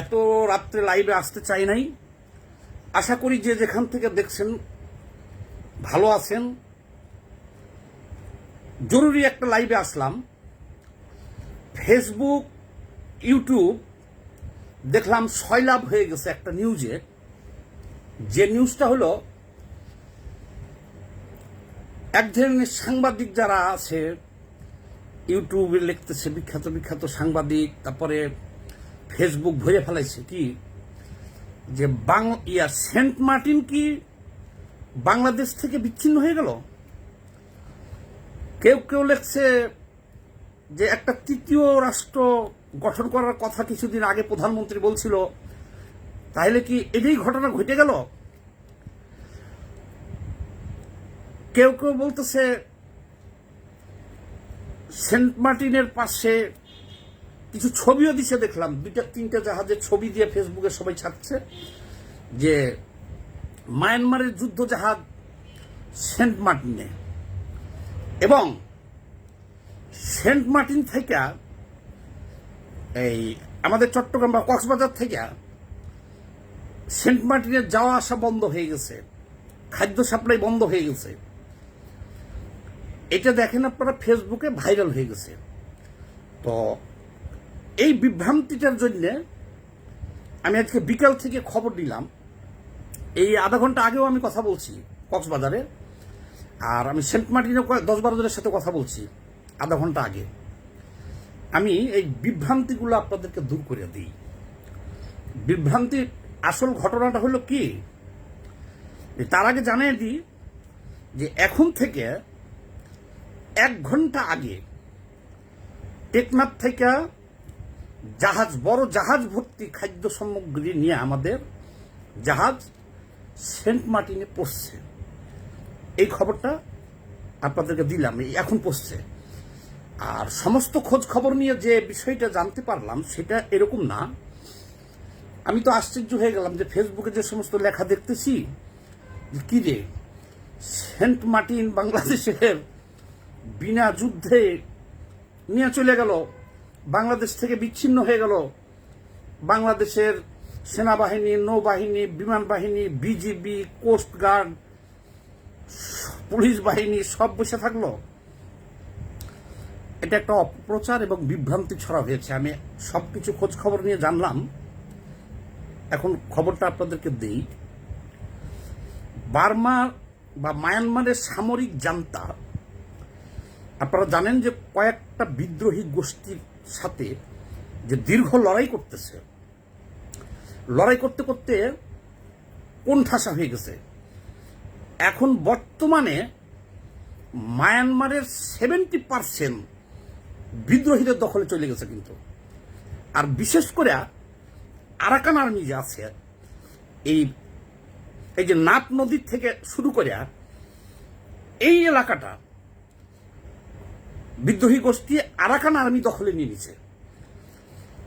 এত রাত্রে লাইভে আসতে চাই নাই। আশা করি যে যেখান থেকে দেখছেন, ভালো আছেন। জরুরি একটা লাইভে আসলাম। ফেসবুক ইউটিউব দেখলাম সয়লাভ হয়ে গেছে একটা নিউজে যে নিউজটা হলো, এক ধরনের সাংবাদিক যারা আছে ইউটিউবে লিখতেছে বিখ্যাত বিখ্যাত সাংবাদিক, তারপরে ফেসবুক ভরে ফেলাইছে কি? যে বাং ইয়া সেন্ট মার্টিন কি বাংলাদেশ থেকে বিচ্ছিন্ন হয়ে গেল? কেউ কেউ লিখছে যে একটা তৃতীয় রাষ্ট্র গঠন করার কথা কিছুদিন আগে প্রধানমন্ত্রী বলছিল তাহলে কি এটাই ঘটনা ঘটে গেল? কেউ কেউ বলতেছে, সেন্ট মার্টিনের পাশে কিছু ছবিও দিছে, দেখলাম। দুইটা, তিনটা জাহাজের ছবি দিয়ে ফেসবুকে সবাই ছাড়ছে যে মায়ানমারের যুদ্ধ জাহাজ সেন্ট মার্টিনে। এবং সেন্ট মার্টিন থেকে এই আমাদের চট্টগ্রাম বা কক্সবাজার থেকে সেন্ট মার্টিনের যাওয়া আসা বন্ধ হয়ে গেছে। খাদ্য সাপ্লাই বন্ধ হয়ে গেছে। এটা দেখেন আপনারা ফেসবুকে ভাইরাল হয়ে গেছে। তো এই বিভ্রান্তিটার জন্য আমি আজকে বিকাল থেকে খবর দিলাম এই আধা ঘণ্টা আগেও আমি কথা বলছি কক্সবাজারে, আর আমি সেন্ট মার্টিনে দশ বারো জনের সাথে কথা বলছি আধা ঘণ্টা আগে। আমি এই বিভ্রান্তিগুলো আপনাদেরকে দূর করে দিই। বিভ্রান্তির আসল ঘটনাটা হলো কি? তার আগে জানিয়ে দিই যে এখন থেকে এক ঘণ্টা আগে টেকনাফ থেকে জাহাজ, বড় জাহাজ ভর্তি খাদ্য সামগ্রী নিয়ে আমাদের জাহাজ সেন্ট মার্টিনে পড়ছে। এই খবরটা আপনাদেরকে দিলাম এখন পড়ছে। আর সমস্ত খোঁজ খবর নিয়ে যে বিষয়টা জানতে পারলাম, সেটা এরকম না। আমি তো আশ্চর্য হয়ে গেলাম যে ফেসবুকে যে সমস্ত লেখা দেখতেছি কি রে, সেন্ট মার্টিন বাংলাদেশের বিনা যুদ্ধে নিয়ে চলে গেল। বাংলাদেশ থেকে বিচ্ছিন্ন হয়ে গেল। বাংলাদেশের সেনাবাহিনী, নৌবাহিনী, বিমান বাহিনী, বিজিবি কোস্টগার্ড পুলিশ বাহিনী সব বসে থাকল। এটা একটা অপপ্রচার এবং বিভ্রান্তি ছড়া হয়েছে। আমি সবকিছু খোঁজ খবর নিয়ে জানলাম। এখন খবরটা আপনাদেরকে দেই। বার্মা বা মায়ানমারের সামরিক জান্তা, আপনারা জানেন যে কয়েকটা বিদ্রোহী গোষ্ঠীর সাথে যে দীর্ঘ লড়াই করতেছে, লড়াই করতে করতে কোণঠাসা হয়ে গেছে। এখন বর্তমানে মায়ানমারের সেভেন্টি পারসেন্ট বিদ্রোহীদের দখলে চলে গেছে কিন্তু। আর বিশেষ করে আরাকান আর্মি যে আছে, এই এই যে নাপ নদীর থেকে শুরু করে, এই এলাকাটা বিদ্রোহী গোষ্ঠী আরাকান আর্মি দখলে নিয়ে নিছে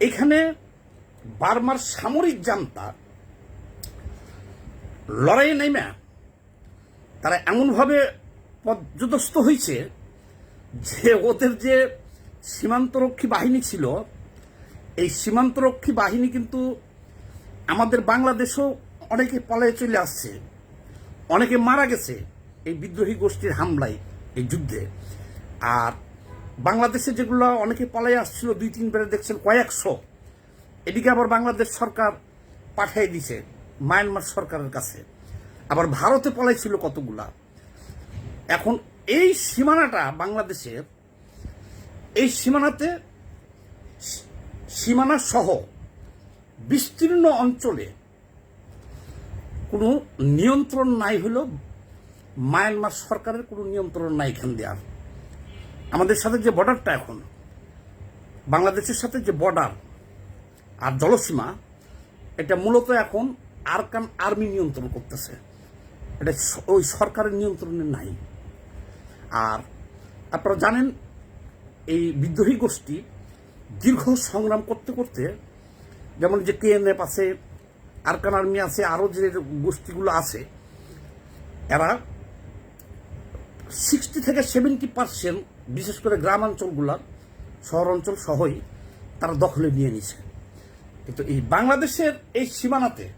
এখানে বার্মার সামরিক জান্তা লড়াইয়ে নেমে তারা এমনভাবে পর্যদস্ত হয়েছে যে ওদের যে সীমান্তরক্ষী বাহিনী ছিল, এই সীমান্তরক্ষী বাহিনী কিন্তু আমাদের বাংলাদেশও অনেকে পালায় চলে আসছে। অনেকে মারা গেছে এই বিদ্রোহী গোষ্ঠীর হামলায় এই যুদ্ধে। আর বাংলাদেশে যেগুলো অনেকে পালাই আসছিল, দুই তিনবারে দেখছেন কয়েকশো। এদিকে আবার বাংলাদেশ সরকার পাঠিয়ে দিছে, মায়ানমার সরকারের কাছে। আবার ভারতে পলাইছিল কতগুলা? এখন এই সীমানাটা বাংলাদেশের, এই সীমানাতে সীমানা সহ বিস্তীর্ণ অঞ্চলে কোনো নিয়ন্ত্রণ নাই হলেও মায়ানমার সরকারের কোনো নিয়ন্ত্রণ নাই এখান দেওয়ার আমাদের সাথে যে বর্ডারটা এখন, বাংলাদেশের সাথে যে বর্ডার আর জলসীমা, এটা মূলত এখন আরকান আর্মি নিয়ন্ত্রণ করতেছে। এটা ওই সরকারের নিয়ন্ত্রণে নাই। আর আপনারা জানেন, এই বিদ্রোহী গোষ্ঠী দীর্ঘ সংগ্রাম করতে করতে, যেমন যে কেএনএফ আছে, আরকান আর্মি আছে, আরও যে গোষ্ঠীগুলো আছে, এরা সিক্সটি থেকে সেভেন্টি পার্সেন্ট বিশেষ করে গ্রামাঞ্চলগুলার শহর অঞ্চল সহই তারা দখলে নিয়ে নিছে। কিন্তু এই বাংলাদেশের এই সীমানাতে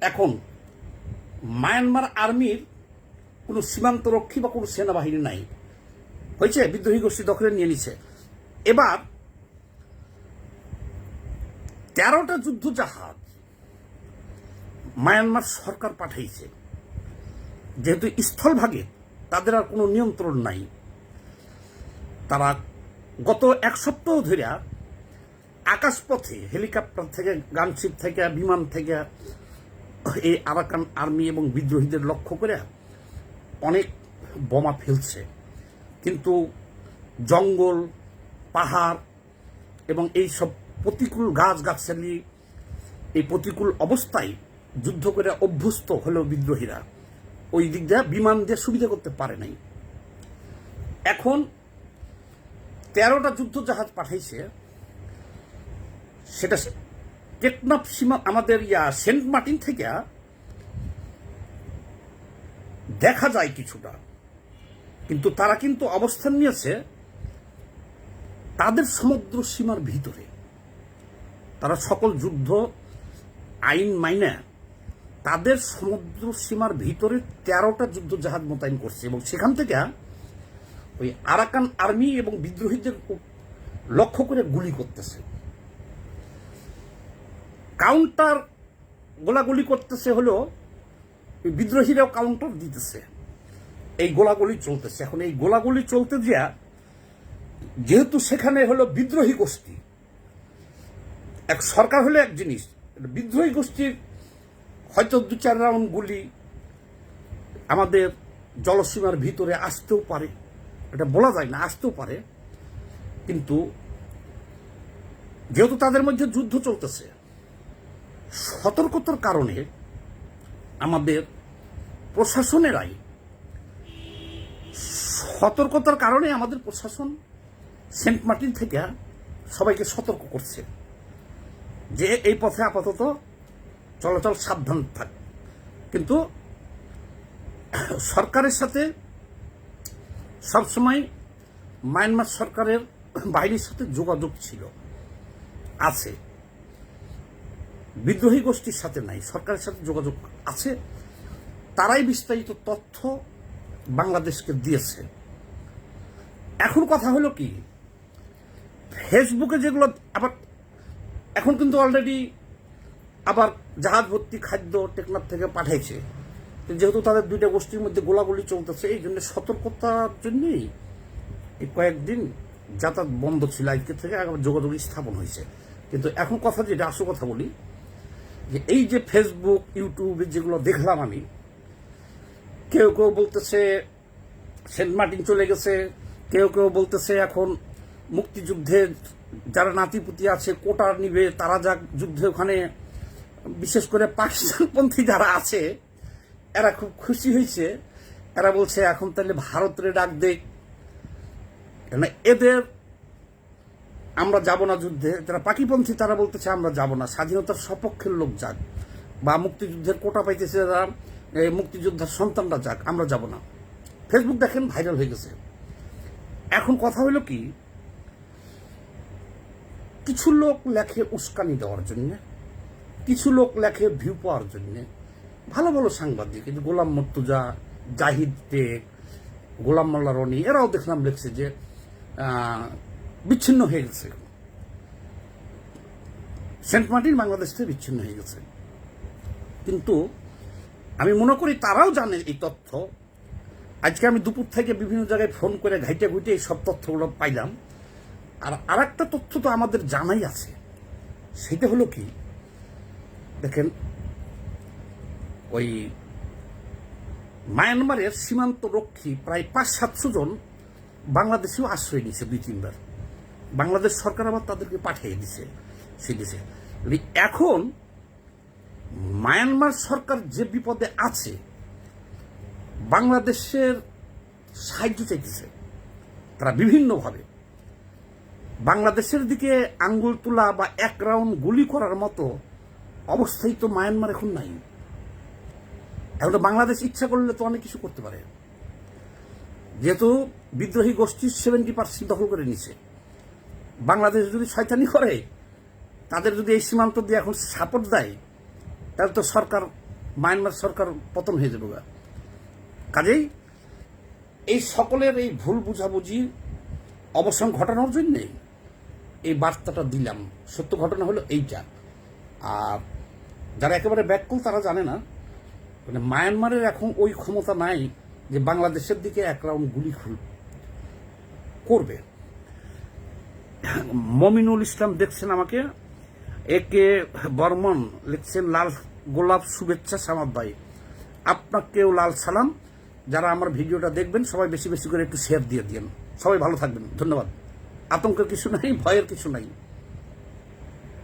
এখন মায়ানমার আর্মির কোনো সীমান্ত রক্ষী বা কোনো সেনাবাহিনী নাই। হয়েছে, বিদ্রোহী গোষ্ঠী দখলে নিয়ে নিছে। এবার তেরোটা যুদ্ধ জাহাজ মায়ানমার সরকার পাঠাইছে। যেহেতু স্থলভাগে তাদের আর কোনো নিয়ন্ত্রণ নাই। তারা গত এক সপ্তাহ ধরে আকাশপথে, হেলিকপ্টার থেকে, গানশিপ থেকে, বিমান থেকে এই আরাকান আর্মি এবং বিদ্রোহীদের লক্ষ্য করে অনেক বোমা ফেলছে। কিন্তু জঙ্গল, পাহাড় এবং এই সব প্রতিকূল গাছ গাছালি এই প্রতিকূল অবস্থায় যুদ্ধ করে অভ্যস্ত হলেও বিদ্রোহীরা। ওই দিক দিয়ে বিমান দিয়ে সুবিধা করতে পারে নাই। এখন তেরোটা যুদ্ধ জাহাজ পাঠাইছে, সেটা টেকনাফ সীমা আমাদের ইয়া সেন্ট মার্টিন থেকে দেখা যায় কিছুটা। কিন্তু তারা কিন্তু অবস্থান নিয়েছে তাদের সমুদ্র সীমার ভিতরে। তারা সকল যুদ্ধ আইন মাইনে তাদের সমুদ্র সীমার ভিতরে তেরোটা যুদ্ধ জাহাজ মোতায়েন করছে এবং সেখান থেকে ওই আরাকান আর্মি এবং বিদ্রোহীদের লক্ষ্য করে গুলি করতেছে। কাউন্টার গোলাগুলি করতেছে হলো বিদ্রোহীরাও কাউন্টার দিতেছে। এই গোলাগুলি চলতেছে। এখন এই গোলাগুলি চলতে যা যেহেতু সেখানে হলো বিদ্রোহী গোষ্ঠী, এক সরকার হলো এক জিনিস, বিদ্রোহী গোষ্ঠীর হয়তো দু চার রাউন্ড গুলি আমাদের জলসীমার ভিতরে আসতেও পারে। এটা বলা যায় না, আসতেও পারে। কিন্তু যেহেতু তাদের মধ্যে যুদ্ধ চলতেছে, সতর্কতার কারণে আমাদের প্রশাসনেরাই সতর্কতার কারণে আমাদের প্রশাসন সেন্ট মার্টিন থেকে সবাইকে সতর্ক করছে যে এই পথে আপাতত চলাচল সাবধান থাক। কিন্তু সরকারের সাথে সবসময় মায়ানমার সরকারের বাহিনীর সাথে যোগাযোগ ছিল। আছে। বিদ্রোহী গোষ্ঠীর সাথে নাই, সরকারের সাথে যোগাযোগ আছে। তারাই বিস্তারিত তথ্য বাংলাদেশকে দিয়েছে। এখন কথা হলো কি, ফেসবুকে যেগুলো আবার এখন কিন্তু অলরেডি আবার জাহাজ ভর্তি খাদ্য টেকনাফ থেকে পাঠাইছে। যেহেতু তাদের দুইটা গোষ্ঠীর মধ্যে গোলাগুলি চলতেছে, এই জন্য সতর্কতার জন্যই এই কয়েকদিন যাতায়াত বন্ধ ছিল আজকে থেকে যোগাযোগ স্থাপন হয়েছে। কিন্তু এখন কথা যেটা, আসল কথা বলি, যে এই যে ফেসবুক ইউটিউবে যেগুলো দেখলাম আমি, কেউ কেউ বলতেছে সেন্ট মার্টিন চলে গেছে, কেউ কেউ বলতেছে এখন মুক্তিযুদ্ধে যারা নাতিপুতি আছে, কোটা নিবে, তারা যাক যুদ্ধে ওখানে, বিশেষ করে পাকিস্তানপন্থী যারা আছে এরা খুব খুশি হয়েছে। এরা বলছে, এখন তাহলে ভারতের ডাক দেখ কেন এদের আমরা যাব না যুদ্ধে। যারা পাকিপন্থী তারা বলতেছে, আমরা যাব না। স্বাধীনতার সপক্ষের লোক যাক বা মুক্তিযুদ্ধের কোটা পাইতেছে যারা মুক্তিযোদ্ধার সন্তানরা যাক, আমরা যাব না। ফেসবুক দেখেন ভাইরাল হয়ে গেছে। এখন কথা হলো কি, কিছু লোক লেখে উস্কানি দেওয়ার জন্য, কিছু লোক লেখে ভিউ পাওয়ার জন্য ভালো ভালো সাংবাদিক কিন্তু গোলাম মর্তুজা, জাহিদ টেক, গোলাম মোল্লা রনি, এরাও দেখলাম লিখছে যে বিচ্ছিন্ন হয়ে গেছে। সেন্ট মার্টিন বাংলাদেশ থেকে বিচ্ছিন্ন হয়ে গেছে। কিন্তু আমি মনে করি তারাও জানে এই তথ্য। আজকে আমি দুপুর থেকে বিভিন্ন জায়গায় ফোন করে ঘাইটে ঘুইটে এই সব তথ্যগুলো পাইলাম। আর আরেকটা তথ্য তো আমাদের জানাই আছে। সেটা হলো কি? দেখেন ওই মায়ানমারের সীমান্ত রক্ষী প্রায় পাঁচ, সাতশো জন বাংলাদেশেও আশ্রয় নিয়েছে দুই, তিনবার। বাংলাদেশ সরকার আবার তাদেরকে পাঠিয়ে দিছে, সে দেশে এখন মায়ানমার সরকার যে বিপদে আছে, বাংলাদেশের সাহায্য চাইতেছে, তারা বিভিন্নভাবে। বাংলাদেশের দিকে আঙ্গুল তোলা বা এক রাউন্ড গুলি করার মতো অবস্থায় তো মায়ানমার এখন নাই। এখন তো বাংলাদেশ ইচ্ছা করলে তো অনেক কিছু করতে পারে। যেহেতু বিদ্রোহী গোষ্ঠী সেভেন্টি পার্সেন্ট দখল করে নিছে বাংলাদেশ যদি শয়তানি করে, তাদের যদি এই সীমান্ত দিয়ে এখন সাপোর্ট দেয়, তাহলে তো সরকার, মায়ানমার সরকার পতন হয়ে যাবে। কাজেই এই সকলের এই ভুল বুঝাবুঝি, অবসান ঘটানোর জন্যে এই বার্তাটা দিলাম। সত্য ঘটনা হলো এইটা। আর যারা একেবারে ব্যাককুল তারা জানে না মানে মায়ানমারের এখন ওই ক্ষমতা নাই যে বাংলাদেশের দিকে এক রাউন্ড গুলি খুল করবে। মমিনুল ইসলাম দেখছেন আমাকে, এ কে বর্মন লিখছেন, লাল গোলাপ শুভেচ্ছা সামাদ ভাই। আপনাকেও লাল সালাম। যারা আমার ভিডিওটা দেখবেন, সবাই বেশি বেশি করে একটু শেয়ার দিয়ে দিন সবাই ভালো থাকবেন। ধন্যবাদ। আতঙ্কের কিছু নাই, ভয়ের কিছু নাই।